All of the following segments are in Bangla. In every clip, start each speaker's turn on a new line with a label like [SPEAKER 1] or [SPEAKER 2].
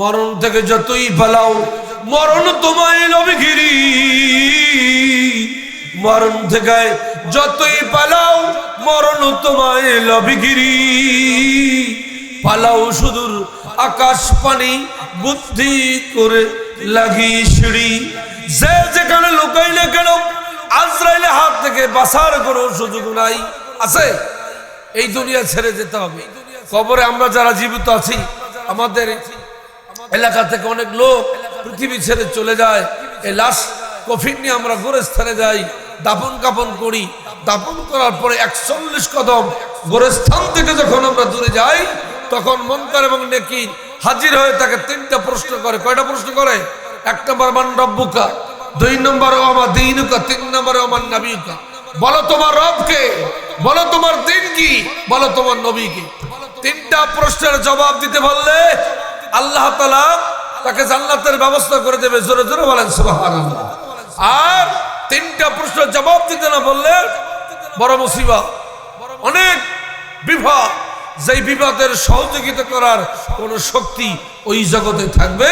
[SPEAKER 1] মরণ থেকে যতই পালাও, মরণ তোমায় লবিগিরি মরণ থেকে যতই পালাও, মরণ তোমায় লবিগিরি পালাও সুদূর আকাশ পানি, বুদ্ধি করে লাগি সিঁড়ি। যে যেখানে লুকাই না কেন, আজরাইলে হাত থেকে বাসার কোনো সুযোগ নাই। আছে? এই দুনিয়া ছেড়ে যেতে হবে। কবরে আমরা যারা জীবিত আছি, আমাদের এলাকা থেকে অনেক লোক পৃথিবী ছেড়ে চলে যায়। এই লাশ কফিন নিয়ে আমরা গোরস্থানে যাই দাপন কাপন করি। দাপন করার পরে একচল্লিশ কদম গোরস্থান থেকে যখন আমরা দূরে যাই, তখন মন্তার এবং নেকি হাজির হয়ে তাকে তিনটা প্রশ্ন করে। কয়টা প্রশ্ন করে? এক নম্বর, মান রব্বুকা? দুই নম্বর আমার দিনুকা? তিন নম্বর আমার নাবিকা? বলো তোমার রবকে? বলো তোমার দিন কি বলো তোমার নবী কি তিনটা প্রশ্নের জবাব দিতে বললে আল্লাহ তালা তাকে জান্নাতের ব্যবস্থা করে দেবে। জোরে জোরে বলেন আর তিনটা প্রশ্ন জবাব দিতে না বললে বড় মুসিবা অনেক বিভাগ যেই বিবাদের সহযোগিতা করার কোন শক্তি ওই জগতে থাকবে।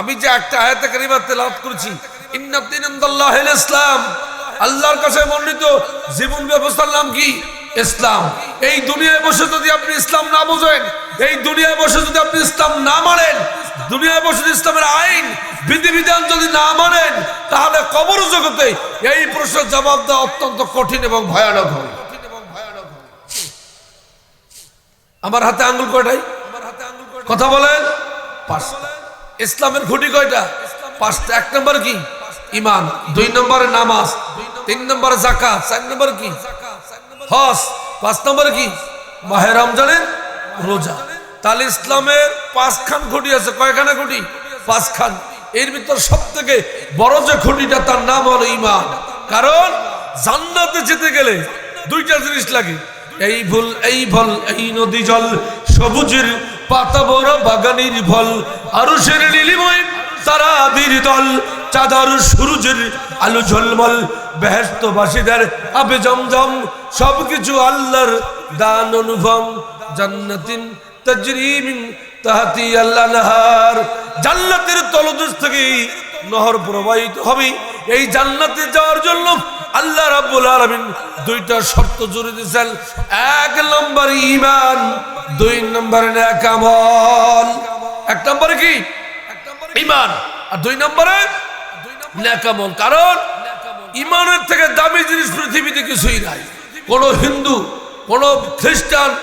[SPEAKER 1] আমি যে একটা আয়াতে কারিমা তেলাওয়াত করেছি ইসলাম আল্লাহর কাছে মনোনীত জীবন ব্যবস্থার নাম কি? ইসলাম। এই দুনিয়ায় বসে যদি আপনি ইসলাম না বোঝেন, এই দুনিয়ায় বসে যদি আপনি ইসলাম না মানেন, দুনিয়ায় বসে ইসলামের আইন, বিধিবিধান যদি না মানেন, তাহলে কবর জগতে এই প্রশ্নের জবাব দেওয়া অত্যন্ত কঠিন এবং ভয়ানক হবে। আমার হাতে আঙ্গুল কয়টাই? কথা বলেন। ইসলামের খুঁটি কয়টা? পাঁচটা। এক নম্বর কি? ইমান। দুই নম্বরে নামাজ। তিন নম্বরে জাকাত চার নম্বর কি? হস, পাঁচ নম্বরে কি? মাহে রমজানের রোজা। তাহলে ইসলামের পাঁচখান খুঁটি আছে। কয়খানা খুঁটি? পাঁচখান। এর ভিতর সব থেকে বড় যে খুঁটিটা, তার নাম হলো ইমান কারণ জান্নাতে যেতে গেলে দুইটা জিনিস লাগে। এই ভুল, এই ফল এই নদী জল। সবুজের পাতা বড় বাগানের ফল আরও সের লিলিময় তারা দল, চাঁদার সূর্যের আলো ঝলমল বেহেস্ত বাসীদের আবে জমজম সবকিছু আল্লাহর দান অনুভব জান্নাতিন তাজরিমিন তাহাতি আল্লাহ নাহার। জান্নাতের তলদেশ থেকে নহর প্রবাহিত হবে। এই জান্নাতে যাওয়ার জন্য আল্লাহ রাব্বুল আলামিন দুইটা শর্ত জুড়ে দিয়েছেন। এক নম্বর ঈমান, দুই নম্বর নেক আমল। এক নম্বরে কি? ঈমান। আর দুই নম্বরে আমল কারণ ইমানের থেকে দামি জিনিস পৃথিবীতে কিছুই নাই। কোন হিন্দু, কোন খ্রিস্টান,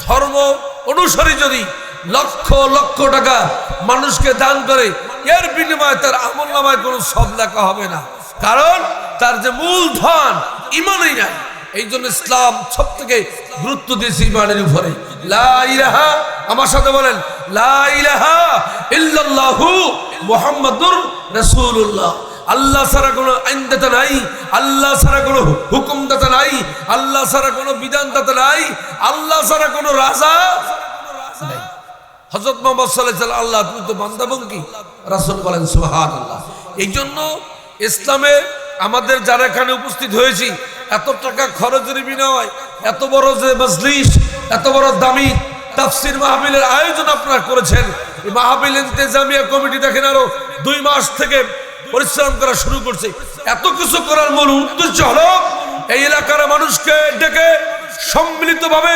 [SPEAKER 1] ধর্ম অনুসারী যদি লক্ষ লক্ষ টাকা মানুষকে দান করে, এর বিনিময়ে তার আমল নামায় কোনো সব লেখা হবে না। কারণ, তার যে মূল ধন ইমানই নাই। এই জন্য ইসলাম সব থেকে গুরুত্ব দিয়েছে ইমানের উপরে। লা ইলাহা আমার সাথে বলেন মুহাম্মাদুর আল্লাহ ছাড়া কোনো আইনদাতা নাই, আল্লাহ ছাড়া কোনো হুকুমদাতা নাই, আল্লাহ ছাড়া কোনো বিধানদাতা নাই, আল্লাহ ছাড়া কোনো রাজা হজরত মোহাম্মদ সাল্লাহ আল্লাহ তুমি তো বান্দাবন কি রাসুল বলেন সুহান আল্লাহ এই জন্য ইসলামে আমাদের যারা এখানে উপস্থিত হয়েছি, এত টাকা খরচের বিনিময়, এত বড় যে মজলিস, এত বড় দামি তাফসির মাহবিলের আয়োজন আপনারা করেছেন। মাহবিল ইন্তেজামিয়া কমিটি দেখেন আরও দুই মাস থেকে পরিশ্রম করা শুরু করছে। এত কিছু করার মূল উদ্দেশ্য হলো, এই এলাকার মানুষকে ডেকে সম্মিলিতভাবে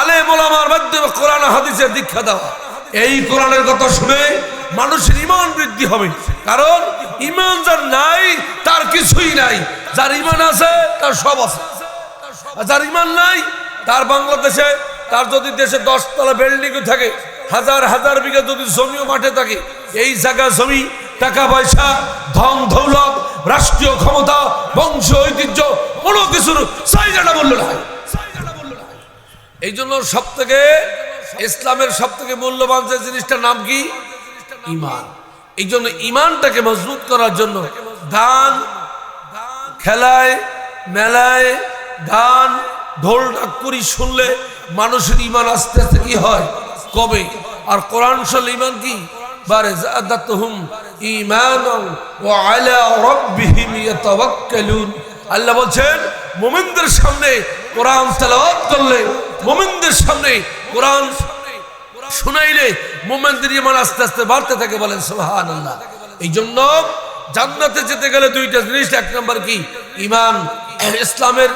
[SPEAKER 1] আলে মোলামার মাধ্যমে কোরআন হাদিসের দীক্ষা দেওয়া। এই কোরআনের কথা শুনে মানুষের ইমান বৃদ্ধি হবে। কারণ ইমান যার নাই, তার কিছুই নাই। যার ইমান আছে, তার সব আছে। যার ইমান নাই, তার বাংলাদেশে তার যদি দেশে দশতলা বিল্ডিং থাকে, হাজার হাজার বিঘা যদি জমিও মাঠে থাকে, এই জায়গা জমি, টাকা পয়সা, ধন দৌলত, রাষ্ট্রীয় ক্ষমতা, বংশ ঐতিহ্য, কোনো কিছুর চাহিদাটা বলল না এই জন্য সব থেকে ইসলামের সব থেকে মূল্যবান যে জিনিসটার নাম কি? ইমান। এই জন্য ইমানটাকে মজবুত করার জন্য গান, খেলায়, মেলায় গান, ঢোল ডাকুরি শুনলে মানুষের ইমান আস্তে আস্তে কি হয়? কবে? আর কোরআন ইমান কি? সামনে ইমান আস্তে আস্তে বাড়তে থাকে বলেন সোহান আল্লাহ এই জন্য জান্নাতে যেতে গেলে দুইটা জিনিস, এক নম্বর কি? ইমান ইসলামের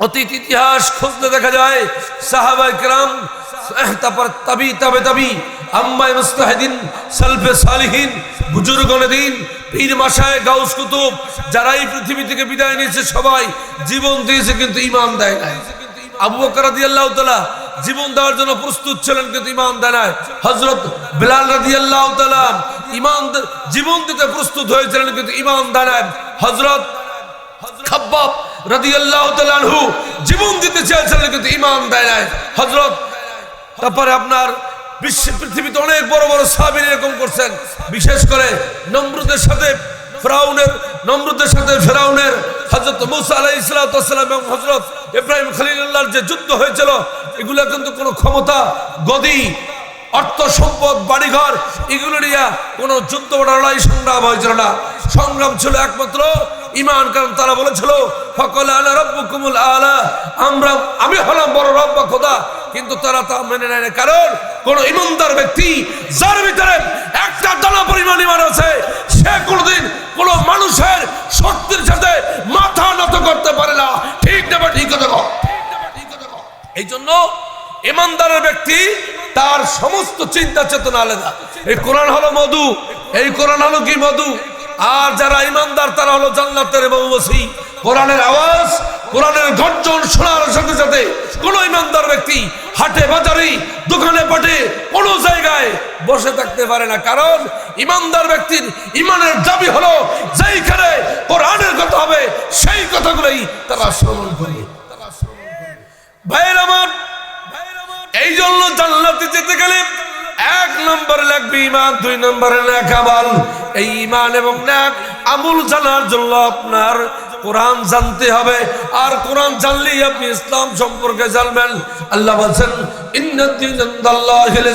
[SPEAKER 1] অতীত ইতিহাস খুঁজতে দেখা যায়। সাহাবাই ক্রাম, তারপর তাবি, তাবে তাবি, আম্মায় মুস্তাহিদিন, সালফে সালিহীন বুজুর্গণ দিন, পীর মাসায় গাউস কুতুব যারা এই পৃথিবী থেকে বিদায় নিয়েছে, সবাই জীবন দিয়েছে কিন্তু ইমাম দেয় নাই। আবু বকর রাদিয়াল্লাহু তাআলা জীবন দেওয়ার জন্য প্রস্তুত ছিলেন কিন্তু ইমাম দেয় নাই। হযরত বিলাল রাদিয়াল্লাহু তাআলা ইমাম জীবন দিতে প্রস্তুত হয়েছিলেন কিন্তু ইমাম দেয় নাই। হযরত খাবাব আনহু জীবন দিতে চেয়েছিলেন কিন্তু ইমান দেয় নাই। হযরত, তারপরে আপনার বিশ্ব পৃথিবীতে অনেক বড় বড় সাহাবীর এরকম করছেন। বিশেষ করে নমরুদের সাথে ফেরাউনের, নমরুদের সাথে ফেরাউনের হযরত মুসা আলাইহিস সালাম এবং হযরত ইব্রাহিম খলিলুল্লাহর যে যুদ্ধ হয়েছিল, এগুলো কিন্তু কোনো ক্ষমতা, গদি, অর্থ সম্পদ, বাড়িঘর, এগুলো নিয়ে কোনো যুদ্ধ লড়াই সংগ্রাম হয়েছিল না। সংগ্রাম ছিল একমাত্র ইমান কারণ তারা বলেছিল, ফকল আলা রব্বুকুমুল আলা। আমরা, আমি হলাম বড় রব্ব খোদা, কিন্তু তারা তা মেনে নেয় না কারণ কোন ইমানদার ব্যক্তি, যার ভিতরে একটা দানা পরিমাণ ইমান আছে, সে কোনোদিন কোন মানুষের শক্তির সাথে মাথা নত করতে পারে না। ঠিক না ঠিক কথা। এই জন্য ইমানদারের ব্যক্তি তার সমস্ত চিন্তা চেতনা আলাদা। এই কোরআন হলো মধু। এই কোরআন হলো কি মধু? আর যারা ইমানদার, তারা হলো জান্নাতের বহুবসী কোরআনের আওয়াজ, কোরআনের গর্জন শোনার সাথে সাথে কোন ইমানদার ব্যক্তি হাটে, বাজারে, দোকানে, পাটে, কোন জায়গায় বসে থাকতে পারে না। কারণ ইমানদার ব্যক্তির ইমানের দাবি হলো, যেইখানে কোরআনের কথা হবে, সেই কথাগুলোই তারা শ্রবণ করবে। ভাইয়ের আমার, এই জন্য জান্নাতে যেতে গেলে নম্বরে লাগবে ইমান দুই নম্বরে ন্যাক আমল। এই ইমান এবং ন্যাক আমুল জানার জন্য আপনার কোরআন জানতে হবে। আর কোরআন জানলেই আপনি ইসলাম সম্পর্কে জানবেন। আল্লাহ বলছেন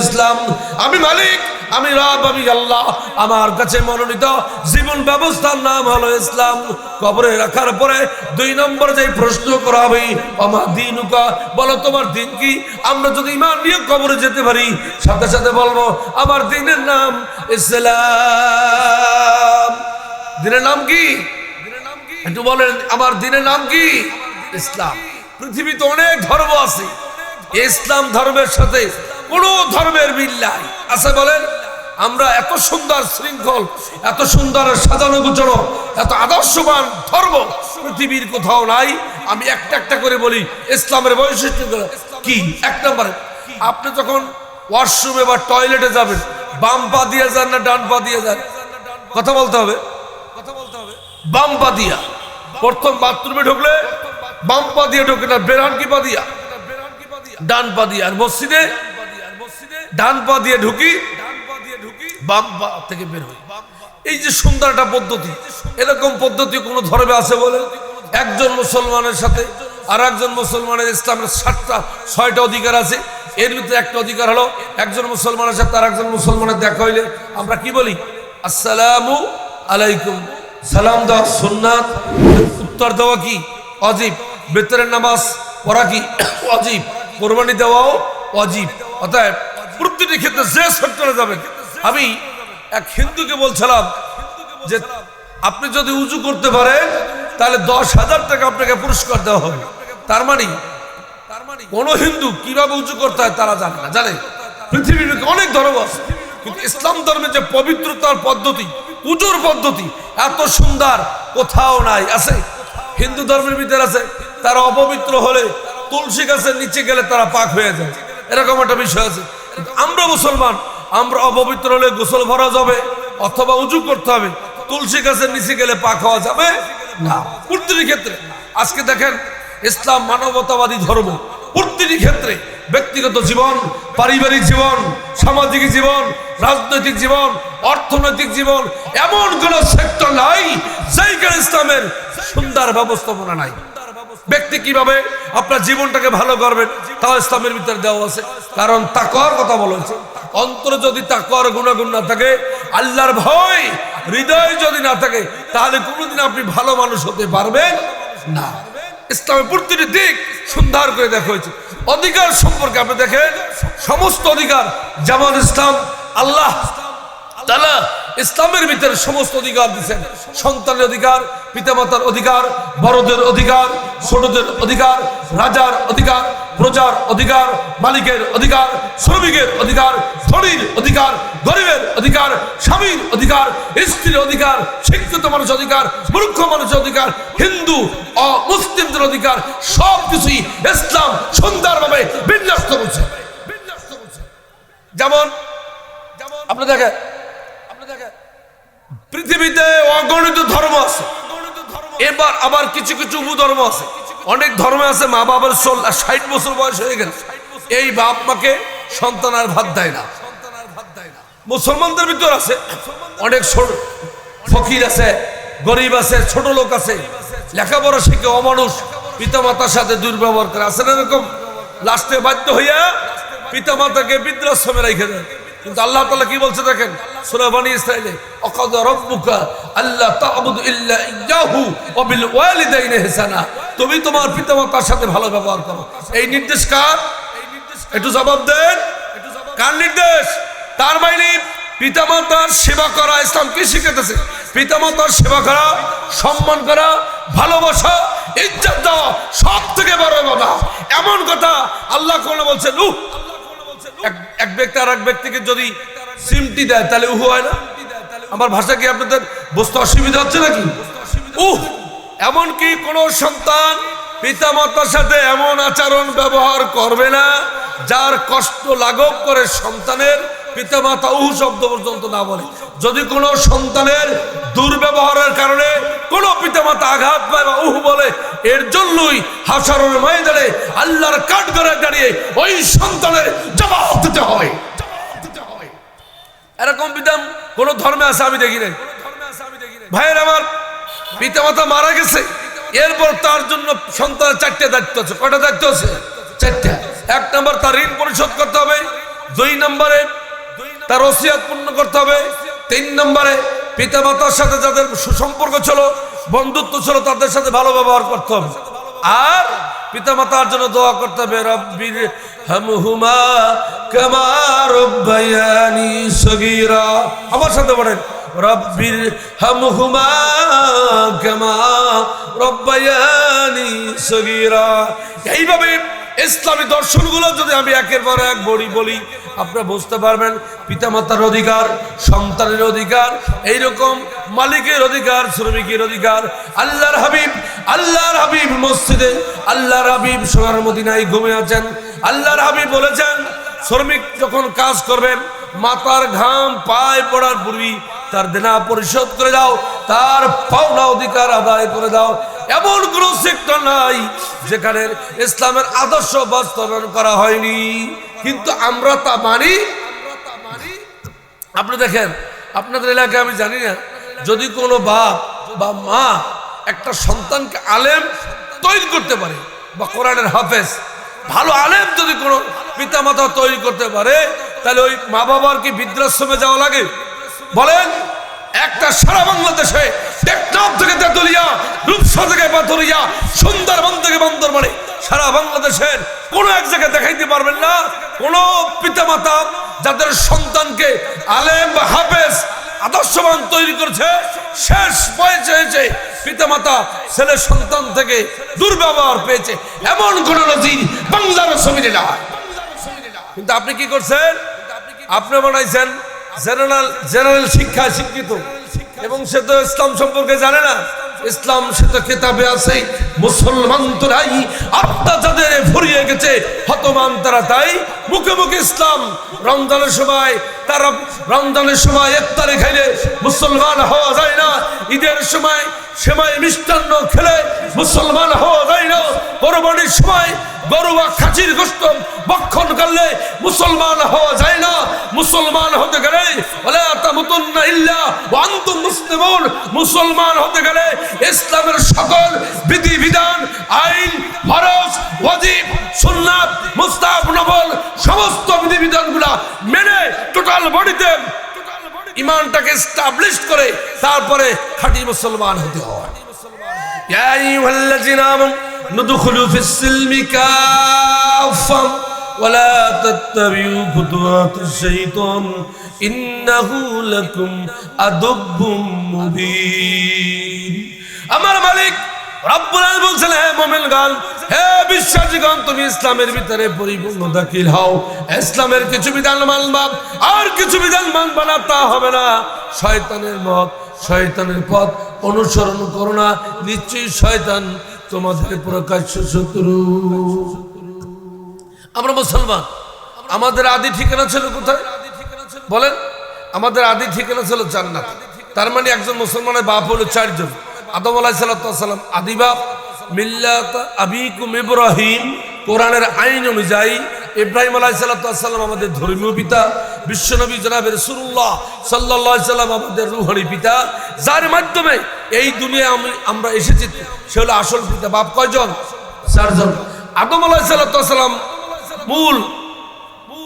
[SPEAKER 1] ইসলাম। আমি মালিক আমি রব আমি আল্লাহ। আমার কাছে মনোনীত জীবন ব্যবস্থার নাম হলো ইসলাম। কবরে রাখার পরে দুই নম্বর যে প্রশ্ন করা হবে আমার দিন বলো তোমার দিন কি? আমরা যদি ইমান নিয়ে কবরে যেতে পারি সাথে সাথে বলব আমার দিনের নাম ইসলাম। দিনের নাম কি? একটু বলেন আমার দিনের নাম কি? ইসলাম। পৃথিবীতে অনেক ধর্ম আছে। ইসলাম ধর্মের সাথে কোন ধর্মের মিল নাই। আছে বলেন, আমরা এত সুন্দর শৃঙ্খল, এত সুন্দর সাজানো গুছানো এত আদর্শবান ধর্ম পৃথিবীর কোথাও নাই। আমি একটা একটা করে বলি, ইসলামের বৈশিষ্ট্য কি? এক নম্বরে, আপনি যখন ওয়াশরুমে বা টয়লেটে যাবেন, বাম পা দিয়ে যান না ডান পা দিয়ে যান? কথা বলতে হবে। কথা বলতে হবে বাম পা দিয়া। প্রথম বাথরুমে ঢুকলে বাম পা দিয়ে ঢুকে না বেরান কি পা দিয়া? ডান পা দিয়ে। আর মসজিদে ডান পা দিয়ে ঢুকি বাম পা থেকে বের হই। এই যে সুন্দর একটা পদ্ধতি এরকম পদ্ধতি কোন ধর্মে আছে বলে? একজন মুসলমানের সাথে আর একজন মুসলমানের ইসলামের সাতটা ছয়টা অধিকার আছে। এর ভিতরে একটা অধিকার হলো একজন মুসলমানের সাথে আর একজন মুসলমানের দেখা হইলে আমরা কি বলি? আসসালামু আলাইকুম। সালাম দেওয়া সুন্নাত। উত্তর দেওয়া কি? অজীব। বেতরের নামাজ পড়া কি? অজীব। কোরবানি দেওয়াও অজীব। অতএব প্রতিটি ক্ষেত্রে যে সেক্টরে যাবেন আমি এক হিন্দুকে বলছিলাম যে আপনি যদি উজু করতে পারেন, তাহলে দশ হাজার টাকা আপনাকে পুরস্কার দেওয়া হবে। তার মানে কোন হিন্দু কীভাবে উঁচু করতে হয় তারা জানে না। জানে? পৃথিবীর অনেক ধর্ম আছে, কিন্তু ইসলাম ধর্মের যে পবিত্রতার পদ্ধতি পুজোর পদ্ধতি এত সুন্দর, কোথাও নাই। আছে? হিন্দু ধর্মের ভিতরে আছে, তারা অপবিত্র হলে তুলসী গাছের নিচে গেলে তারা পাক হয়ে যায়। এরকম একটা বিষয় আছে। আমরা মুসলমান, আমরা অপবিত্র হলে গোসল ভরা যাবে, অথবা উঁচু করতে হবে। তুলসী গাছের নিচে গেলে পা খাওয়া যাবে? না। প্রতিটি ক্ষেত্রে, আজকে দেখেন, ইসলাম মানবতাবাদী ধর্ম। প্রতিটি ক্ষেত্রে ব্যক্তিগত জীবন, পারিবারিক জীবন, সামাজিক জীবন, রাজনৈতিক জীবন, অর্থনৈতিক জীবন, এমন কোন সেক্টর নাই যেইখানে ইসলামের সুন্দর ব্যবস্থাপনা নাই। ব্যক্তি কীভাবে আপনার জীবনটাকে ভালো করবেন তাও ইসলামের ভিতরে দেওয়া আছে। কারণ তাকর কথা বলা হয়েছে। অন্তর যদি তাকর গুণাগুণ না থাকে, আল্লাহর ভয়, হৃদয় যদি না থাকে, তাহলে কোনোদিন আপনি ভালো মানুষ হতে পারবেন না। ইসলামের প্রতিটি দিক সুন্দর করে দেখা হয়েছে। অধিকার সম্পর্কে আপনি দেখেন, সমস্ত অধিকার যেমন ইসলাম, আল্লাহ তালা ইসলামের ভিতরে সমস্ত অধিকার দিচ্ছেন সন্তানের অধিকার, পিতামাতার অধিকার, বড়দের অধিকার ছোটদের অধিকার, রাজার অধিকার, প্রজার অধিকার, মালিকের অধিকার, শ্রমিকের অধিকার, ধনীর অধিকার, গরিবের অধিকার, স্বামীর অধিকার, স্ত্রীর অধিকার, শিক্ষিত মানুষের অধিকার, মূর্খ মানুষের অধিকার, হিন্দু মুসলিমদের অধিকার সব কিছুই ইসলাম সুন্দরভাবে বিন্যস্ত করছে। যেমন আপনি দেখেন আপনি দেখেন পৃথিবীতে অগণিত ধর্ম আছে। এবার আবার কিছু কিছু উপধর্ম আছে। অনেক ধর্মে আছে মা বাবার ষাট বছর বয়স হয়ে গেল এই বাপ মাকে সন্তান আর ভাত দেয় না। মুসলমানদের ভিতর আছে, অনেক ফকির আছে, গরিব আছে, ছোট লোক আছে। লেখাপড়া শিখে অমানুষ পিতা মাতার সাথে দুর্ব্যবহার করে। আছে না এরকম? লাস্টে বাধ্য হইয়া পিতা মাতাকে বৃদ্ধাশ্রমে রেখে দেয়। কিন্তু আল্লাহ তাআলা কি বলছে দেখেন? সূরা বনি ইসরাইলে অকাদ রব্বুকা আল্লাহ তা'বুদু ইল্লা ইয়াহু ওয়া বিল ওয়ালিদাইনি ইহসানা তুমি তোমার পিতামাতার সাথে ভালো ব্যবহার করো। এই নির্দেশ কার? একটু জবাব দেন। কার নির্দেশ? তার বাইরে পিতামাতার সেবা করা, ইসলাম কি শিখাতেছে পিতামাতার সেবা করা, সম্মান করা, ভালোবাসা, ইজ্জত দেওয়া সব থেকে বড় কথা এমন কথা আল্লাহ কোন বলছেন উহ এক- ব্যক্তি আর এক ব্যক্তিকে যদি সিমটি দেয়, তাহলে উহু হয় না? আমার ভাষা কি আপনাদের বুঝতে অসুবিধা হচ্ছে নাকি? উহ! এমনকি কোন সন্তান পিতা মাতার সাথে এমন আচরণ ব্যবহার করবে না, যার কষ্ট লাঘব করে সন্তানের পিতামাতা উহু শব্দ পর্যন্ত না বলে। যদি কোনো সন্তানের দুর্ব্যবহারের কারণে কোনো পিতামাতা আঘাত পায় বা উহু বলে, এর জন্যই হাসারের ময়দানে আল্লাহর কাঠ করে দাঁড়িয়ে ওই সন্তানের জবাব দিতে হয়। এরকম পিতাম কোন ধর্মে আছে আমি দেখি নাই। ভাইয়ের আমার পিতামাতা মারা গেছে, এরপর তার জন্য সন্তানের চারটে দায়িত্ব আছে। কটা দায়িত্ব আছে? চারটা। এক নম্বর তার ঋণ পরিশোধ করতে হবে। দুই নম্বরে তার ওসিয়াত পূর্ণ করতে হবে। তিন নম্বরে পিতামাতার সাথে যাদের সুসম্পর্ক ছিল, বন্ধুত্ব ছিল, তাদের সাথে ভালো ব্যবহার করতে হবে। আর পিতা মাতার জন্য দোয়া করতে হবে, রব্বির হামহুমা কামা রব্বায়ানি সগীরা। আমার সাথে বলেন, রব্বির হামহুমা কামা রব্বায়ানি সগীরা। এইভাবে ইসলামী দর্শনগুলো যদি আমি একের পর এক বড়ি বলি, আপনারা বুঝতে পারবেন, পিতামাতার অধিকার, সন্তানের অধিকার, এইরকম মালিকের অধিকার, শ্রমিকের অধিকার, আল্লাহর হাবিব আল্লাহর হাবিব মসজিদে, আল্লাহর হাবিব সোনার মদিনায় ঘুমে আছেন, আল্লাহর হাবিব বলেছেন শ্রমিক যখন কাজ করবেন মাথার ঘাম পায়ে পড়ার পূর্বই তার দেনা পরিশোধ করে দাও, তার পাওনা অধিকার আদায় করে দাও। এমন কোন সেক্টর নাই যেখানে ইসলামের আদর্শ বাস্তবায়ন করা হয়নি। কিন্তু আমরা তা মানি। আপনি দেখেন, আপনাদের এলাকায় আমি জানি না, যদি কোনো বাপ বা মা একটা সন্তানকে আলেম তৈরি করতে পারে, বা কোরআনের হাফেজ ভালো আলেম যদি কোনো পিতামাতা তৈরি করতে পারে, তাহলে ওই মা বাবার কি বৃদ্ধাশ্রমে যাওয়া লাগে? বলেন, একটা সারা বাংলাদেশে টেকনাফ থেকে তেতুলিয়া, রূপসা থেকে পাথরিয়া, সুন্দরবন থেকে বন্দরবানে সারা বাংলাদেশের কোনো এক জায়গায় দেখাইতে পারবেন না কোনো পিতামাতা যাদের সন্তানকে আলেম বা হাফেজ আদর্শবান তৈরি করেছে। শেষ বয়সে হয়েছে পিতামাতা, ছেলে সন্তান থেকে দুর্ব্যবহার পেয়েছে। এমন কোন বাংলার না কিন্তু আপনি কি করছেন? আপনি বানাইছেন জেনারেল জেনারেল শিক্ষা শিক্ষিত। এবং সে তো ইসলাম সম্পর্কে জানে না। ইসলাম, সে তো কেতাবে আছে, মুসলমান তো নাই। আত্মা যাদের ফুরিয়ে গেছে, হতমান তারা তাই মুখে মুখে ইসলাম। রমজানের সময় তারা রমজানের সময় ইফতারে খাইলে মুসলমান হওয়া যায় না। ঈদের সময় সেমায় মিষ্টান্ন খেলে মুসলমান হওয়া যায় না। পরবর্তী সময় বড়ুয়া খাচির গোস্ত বক্ষণ করলে মুসলমান হওয়া যায় না। মুসলমান হতে গেলে মুসলমান। হতে গেলে ইসলামের সকল বিধি বিধান আইন, ফরজ, ওয়াজিব, সুন্নাত মুস্তাফ নবল সমস্ত বিধি বিধানগুলা মেনে টোটাল বডিতে ইমানটাকে স্টাবলিশ করে তারপরে খাঁটি মুসলমান হতে হয়। মুসলমান ندخل في السلم كافة ولا تتبعوا خطوات الشيطان إنه لكم أدب مبين আমার মালিক রব্বুল আলামিন বলছেন হে মুমিনগণ হে বিশ্বাসীগণ তুমি ইসলামের ভিতরে পরিপূর্ণ দাখিল হও ইসলামের কিছু বিধান মানবা আর কিছু বিধান মানবা না তা হবে না শয়তানের মত শয়তানের পথ অনুসরণ করো না নিশ্চয়ই শয়তান তোমাদের প্রকাশ্য শত্রু। আমরা মুসলমান। আমাদের আদি ঠিকানা ছিল কোথায়? বলেন। আমাদের আদি ঠিকানা ছিল জান্নাত। তার মানে একজন মুসলমানের বাপ হলো চারজন। আদম আলাহিসাল্লাম আদি বাপ। মিল্লাত আবিকুম ইব্রাহিম। কোরআনের আইন অনুযায়ী ইব্রাহিম আলাইসাল্লাম আমাদের ধর্মীয় পিতা বিশ্বনবী জনাবের সুরুল্লাহ সাল্লাহ সাল্লাম আমাদের রুহানি পিতা, যার মাধ্যমে এই দুনিয়া আমি, আমরা এসেছি। সে হলো আসল পিতা, বাপ কয়জন? চারজন। আদম আলাইসাল্লাম মূল,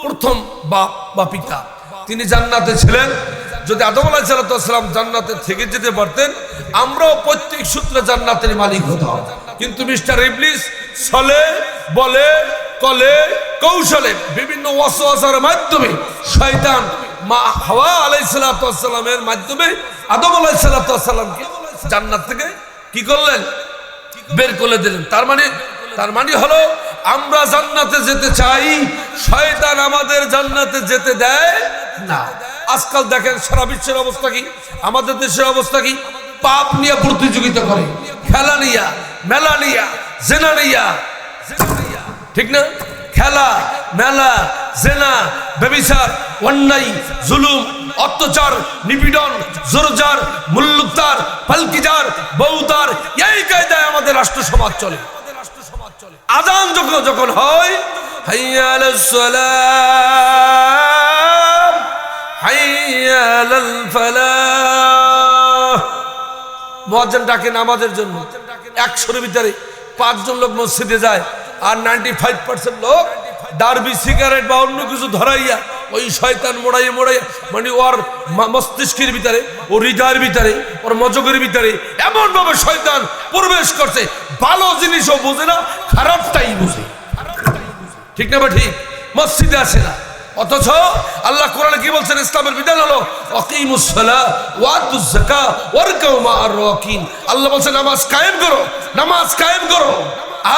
[SPEAKER 1] প্রথম বাপ বা পিতা। তিনি জান্নাতে ছিলেন। যদি আদম আলাহিসাল্লাম জান্নাতে থেকে যেতে পারতেন, আমরাও প্রত্যেক সূত্রে জান্নাতের মালিক হতাম। কিন্তু মিস্টার ইবলিস ছলে বলে, কলে, কৌশলে বিভিন্ন ওয়াসওয়াসার মাধ্যমে শয়তান মা হাওয়া আলাইসাল্লামের মাধ্যমে আদম আলাইসাল্লামকে জান্নাত থেকে কি করলেন? বের করে দিলেন। তার মানে তার মানে হলো, আমরা জান্নাতে যেতে চাই, শয়তান আমাদের জান্নাতে যেতে দেয় না। আজকাল দেখেন, সারা বিশ্বের অবস্থা কি? আমাদের দেশের অবস্থা কি? পাপ নিয়ে প্রতিযোগিতা করে। খেলা নিয়া মেলা নিয়া জেনা নিয়া ঠিক না? খেলা, মেলা, জেনা, ব্যবিচার, অন্যায়, জুলুম, অত্যাচার, নিপীড়ন, জোরজার মুল্লুকতার পালকিজার বৌতার এই কায়দায় আমাদের রাষ্ট্র সমাজ চলে। আজান যখন যখন হয়, হাইয়াল সালাম মুয়াজ্জিন ডাকে নামাজের জন্য। একশোর ভিতরে পাঁচজন লোক মসজিদে যায় আর নাইনটি ফাইভ পার্সেন্ট লোক ডারবি সিগারেট বা অন্য কিছু ধরাইয়া ওই শয়তান মোড়াইয়া মোড়াইয়া মানে ওর মস্তিষ্কের ভিতরে ও হৃদয়ের ভিতরে, ওর মজগের ভিতরে এমন ভাবে শয়তান প্রবেশ করছে। ভালো জিনিসও বোঝে না, খারাপটাই বুঝে। ঠিক না বা ঠিক? মসজিদে আসে না। অথচ আল্লাহ কোরআনে কি বলছেন? ইসলামের বিধান হলো আল্লাহ বলছেন, নামাজ কায়েম করো, নামাজ কায়েম করো।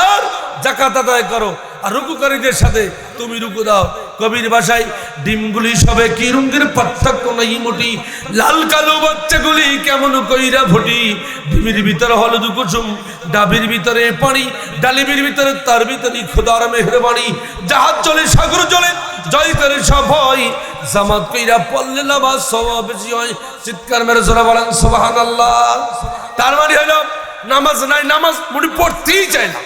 [SPEAKER 1] আর যাকাত আদায় করো। আর রুকুকারীদের সাথে তুমি রুকু দাও। কবির ভাষায় ডিমগুলি সবে কি রঙের পার্থক্য নাই মোটি। লাল কালো বাচ্চাগুলি কেমন কইরা ফুটি। ডিমির ভিতরে হলুদ কুসুম, ডাবির ভিতরে পানি, ডালিমের ভিতরে তার ভিতরে খোদার মেহরবানি। জাহাজ চলে, সাগর চলে জয় করে সবাই, জামাত কইরা পড়লে নামাজ, সওয়াব বেশি হয়। চিৎকার মেরে জোরা বলেন, সুবহানাল্লাহ। তার মানে হলো, নামাজ নাই, নামাজ মুড়ি পড়তেই চায় না।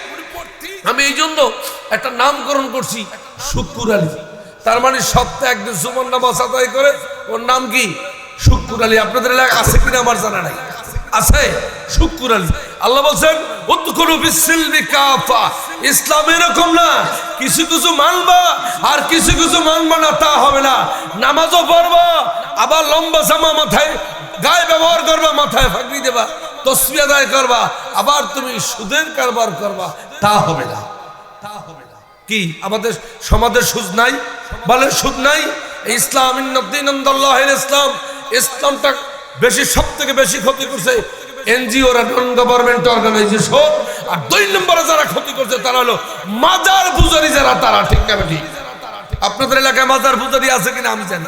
[SPEAKER 1] আমি এই জন্য একটা নামকরণ করছি, শুক্কুর আলী। তার মানে সপ্তাহে একদিন সুমন নামাজ আদায় করে, ওর নাম কি? শুক্কুর আলী। আপনাদের এলাকায় আছে কিনা আমার জানা নাই। আছে শুক্কুর আলী। আল্লাহ বলছেন ইসলাম এরকম না, কিছু কিছু মানবা আর কিছু কিছু মানবা না, তা হবে না। নামাজও আবার লম্বা জামা মাথায়, গায়ে ব্যবহার করবা, মাথায় ফাঁকরি দেবা আদায় করবা, আবার তুমি সুদের কারবার করবা, তা হবে না। তা হবে না। কি, আমাদের সমাজের সুদ নাই? বলে সুদ নাই? ইসলাম ইসলাম, ইসলামটা বেশি সব থেকে বেশি ক্ষতি করছে এনজিওরা নন গভর্নমেন্ট অর্গানাইজেশন আর দুই নম্বরে যারা ক্ষতি করছে, তারা হলো মাজার পূজারি যারা, তারা ঠিক না ঠিক আপনাদের এলাকায় মাজার পূজারি আছে কিনা আমি জানি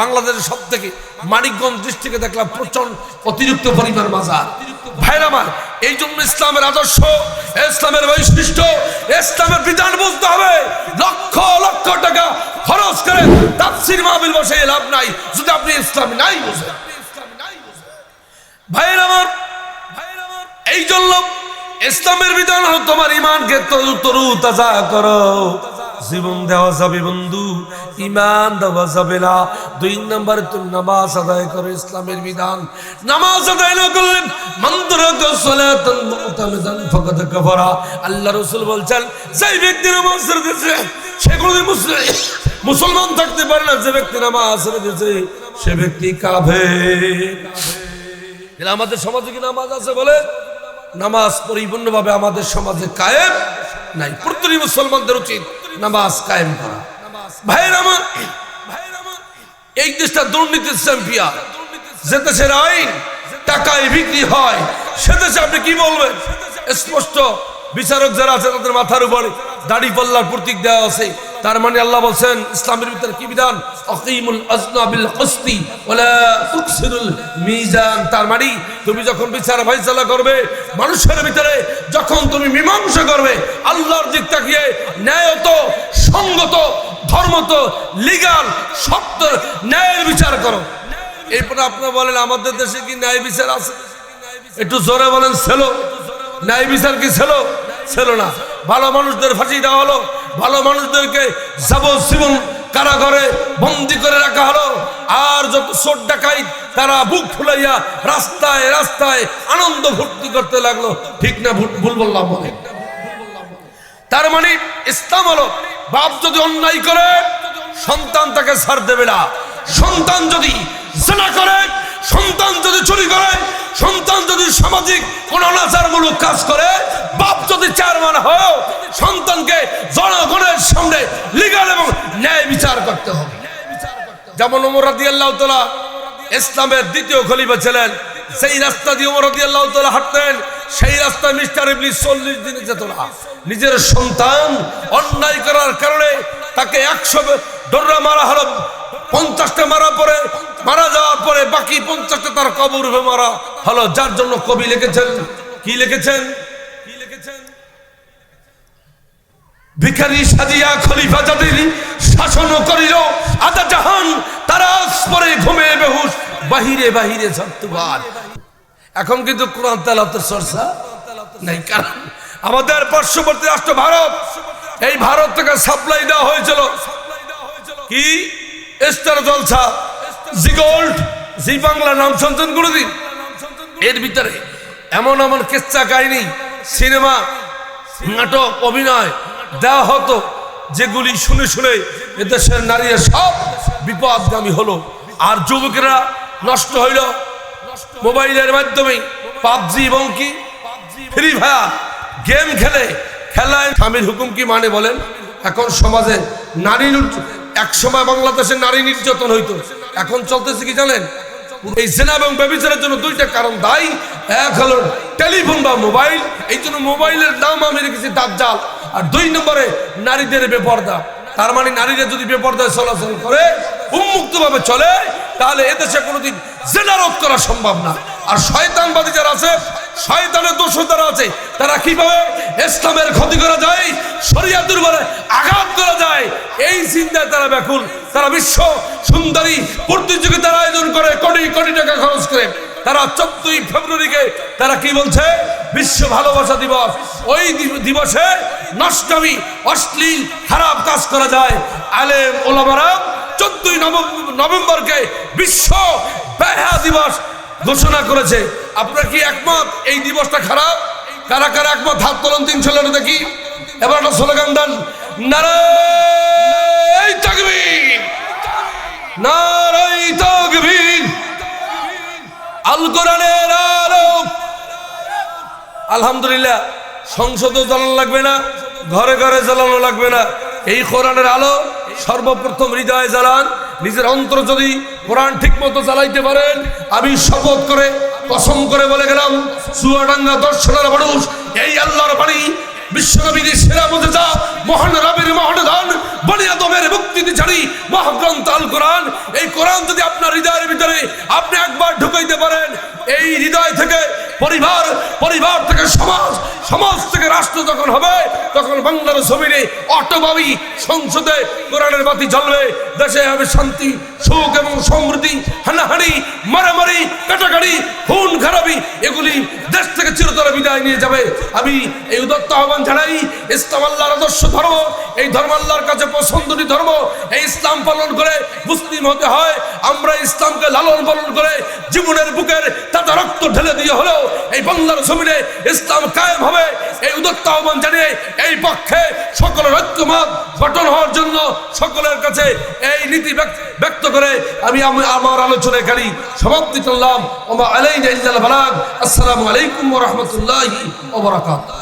[SPEAKER 1] বাংলাদেশের সব থেকে মানিকগঞ্জ ডিস্ট্রিক্টে দেখলাম প্রচণ্ড অতিরিক্ত পরিমাণ মাজার। ভাইরা আমার, এই জন্য ইসলামের আদর্শ, ইসলামের বৈশিষ্ট্য, ইসলামের বিধান বুঝতে হবে। লক্ষ লক্ষ টাকা খরচ করে তাফসির মাহবিল বসে লাভ নাই, যদি আপনি ইসলাম নাই বুঝেন। ভাইয়ের আমার এই জন্য ইসলামের বিধান হলো তোমার ইমানকে তরু তাজা করো। জীবন দেওয়া যাবে বন্ধু ইমান দেওয়া যাবে না। দুই নম্বরে তুমি নামাজ আদায় করো, ইসলামের বিধান। নামাজ আদায় না করলে আল্লাহ রাসূল বলছেন, যেই ব্যক্তি নামাজ দিয়েছে, সে কোনোদিন মুসলিম মুসলমান থাকতে পারে না। যে ব্যক্তি নামাজ দিয়েছে, সে ব্যক্তি কাফের। কিন্তু আমাদের সমাজে কি নামাজ আছে বলে? নামাজ পরিপূর্ণভাবে আমাদের সমাজে কায়েম নাই। প্রতিটি মুসলমানদের উচিত নামাজ কায়েম করা। ভাইয়ের আমার, এই দেশটা দুর্নীতির চ্যাম্পিয়ন। যে দেশের আইন টাকায় বিক্রি হয়, সে দেশে আপনি কি বলবেন? স্পষ্ট বিচারক যারা আছে, তাদের মাথার উপরে দাড়ি পাল্লার প্রতীক দেওয়া আছে। তার মানে আল্লাহ বলছেন, ইসলামের ভিতরে কি বিধান? অকিমুল আজনা বিল কস্তি ওয়ালা তুকসিরুল মিজান। তার মানে তুমি যখন বিচার ফাইসালা করবে, মানুষের ভিতরে যখন তুমি মীমাংসা করবে, আল্লাহর দিক তাকিয়ে ন্যায়ত, সঙ্গত, ধর্মত, লিগাল, সত্য ন্যায়ের বিচার করো। এরপরে আপনারা বলেন, আমাদের দেশে কি ন্যায় বিচার আছে? একটু জোরে বলেন ছিল ন্যায় বিচার কি ছিল? ছিল না। ভালো মানুষদের ফাঁসি দেওয়া হলো। ভালো মানুষদেরকে যাবজ্জীবন কারাগারে বন্দি করে রাখা হলো। আর যত চোর ডাকাই তারা বুক ফুলাইয়া রাস্তায় রাস্তায় আনন্দ ভর্তি করতে লাগল। ঠিক না ভুল- বললাম বলে। তার মানে ইসলাম হলো, বাপ যদি অন্যায় করে, সন্তান তাকে ছাড় দেবে না। সন্তান যদি জেনা করে সন্তান যদি চুরি করে, সন্তান যদি সামাজিক কোন অনাচারমূলক কাজ করে, বাপ যদি চেয়ারম্যান হয় সন্তানকে জনগণের সামনে লিগাল এবং ন্যায় বিচার করতে হবে। যেমন ওমর রাদিয়াল্লাহু তাআলা ইসলামের দ্বিতীয় খলিফা ছিলেন, সেই রাস্তা দিয়ে ওমর রাদিয়াল্লাহু তাআলা হাঁটতেন, সেই রাস্তায় মিস্টার ইবলি চল্লিশ দিনে যেত না। নিজের সন্তান অন্যায় করার কারণে তাকে একশো ডোররা মারা হলো। পঞ্চাশটা মারা পরে, মারা যাওয়ার পরে বাকি পঞ্চাশটা তার কবর রূপে মারা। হলো যার জন্য কবি লিখেছেন, কি লিখেছেন? কি লিখেছেন ভিখারি সাজিয়া খলিফা যাদের শাসন করিল, আদা জাহান তারা পরে ঘুমে বেহুশ, বাহিরে বাহিরে সত্যবার এখন কিন্তু কোরআন তেলাতের চর্চা নাই, কারণ আমাদের পার্শ্ববর্তী রাষ্ট্র ভারত, এই ভারত থেকে সাপ্লাই দেওয়া হয়েছিল। কি? Star Jalsha, Zee Gold, Zee Bangla নাম সঞ্চন করে দিন। এর ভিতরে এমন এমন কেচ্চা কাহিনী, সিনেমা, নাটক, অভিনয়, দেওয়া হতো, যেগুলি শুনে শুনে এদেশের নারীরা সব বিপদগামী হলো। আর যুবকেরা নষ্ট হইল। মোবাইলের মাধ্যমে পাবজি এবং কি ফ্রি ফায়ার, গেম খেলে খেলায় স্বামীর হুকুম কি মানে বলেন? এখন সমাজে নারী এক সময় বাংলাদেশের নারী নির্যাতন হইতো। এখন চলতেছে কি জানেন? এই জেনা এবং ব্যবচারের জন্য দুইটা কারণ দায়ী। এক হলো টেলিফোন বা মোবাইল। এই জন্য মোবাইলের দাম আমি রেখেছি দাজ্জাল। আর দুই নম্বরে নারীদের বেপর্দা। তার মানে নারীরা যদি বেপর্দায় চলাচল করে উন্মুক্ত ভাবে চলে, তাহলে এদেশে কোনোদিন জেনা রোধ করা সম্ভব না। আর শয়তানবাদী যারা আছে শয়তানের দোষ যারা আছে। তারা কীভাবে ইসলামের ক্ষতি করা যায়, শরিয়া দুর্বলে আঘাত করা যায়, এই চিন্তায় তারা ব্যাকুল। তারা বিশ্ব সুন্দরী প্রতিযোগিতার আয়োজন করে, কোটি কোটি টাকা খরচ করে। তারা চোদ্দই ফেব্রুয়ারিকে তারা কি বলছে? বিশ্ব ভালোবাসা দিবস। ওই দিবসে নষ্টমী, অশ্লীল, খারাপ কাজ করা যায়। আলেম, ওলামারা চোদ্দই নভেম্বরকে বিশ্ব ব্যয়া দিবস ঘোষণা করেছে, আপনার কি একমত? এই দিবসটা খারাপ? কারা কারা একমত? হাত তোলন তিন ছেলেটা দেখি। এবার একটা স্লোগান দেন আলো। আলহামদুলিল্লাহ, সংসদও জ্বালানো লাগবে না, ঘরে ঘরে জ্বালানো লাগবে না। এই কোরআনের আলো সর্বপ্রথম হৃদয়ে জ্বালান। নিজের অন্তর যদি কোরআন ঠিক মতো চালাইতে পারেন, আমি শপথ করে, কসম করে বলে গেলাম, চুয়াডাঙ্গা দর্শনের মানুষ, এই আল্লাহর বাণী বিশ্বনবীর সেরা মধ্যে যা মহান রবের মহানদান কোরআন। এই কোরআন যদি আপনার হৃদয়ের ভিতরে আপনি একবার পারেন, এই হৃদয় থেকে পরিবার পরিবার থেকে সমাজ সমাজ থেকে যখন হবে, তখন সংসদে কোরআনের বাতি জ্বলবে, দেশে হবে শান্তি, সুখ এবং সমৃদ্ধি, হানাহানি, মারামারি, কাটাকাটি, খুন, খারাপি, এগুলি দেশ থেকে চিরতরে বিদায় নিয়ে যাবে। আমি এই উদত্ত আহ্বান জানাই, ইসলাম আদর্শ ধর্ম, এই ধর্ম আল্লাহর কাছে পছন্দনী ধর্ম, এই ইসলাম পালন করে মুসলিম হতে হয়। আমরা ইসলামকে লালন পালন করে জীবনের বুকের তাতে রক্ত ঢেলে দিয়ে হলেও এই বাংলার জমিনে ইসলাম কায়েম হবে। এই উদত্ত আহ্বান জানিয়ে এই পক্ষে সকলের ঐক্যমত গঠন হওয়ার জন্য সকলের কাছে এই নীতি ব্যক্ত- করে আমি আম- আমার আলোচনা এখানেই সমাপ্তি করলাম। ওমা আলাইনা আসসালামু আলাইকুম রাহমাতুল্লাহি ওয়া বারাকাতুহু।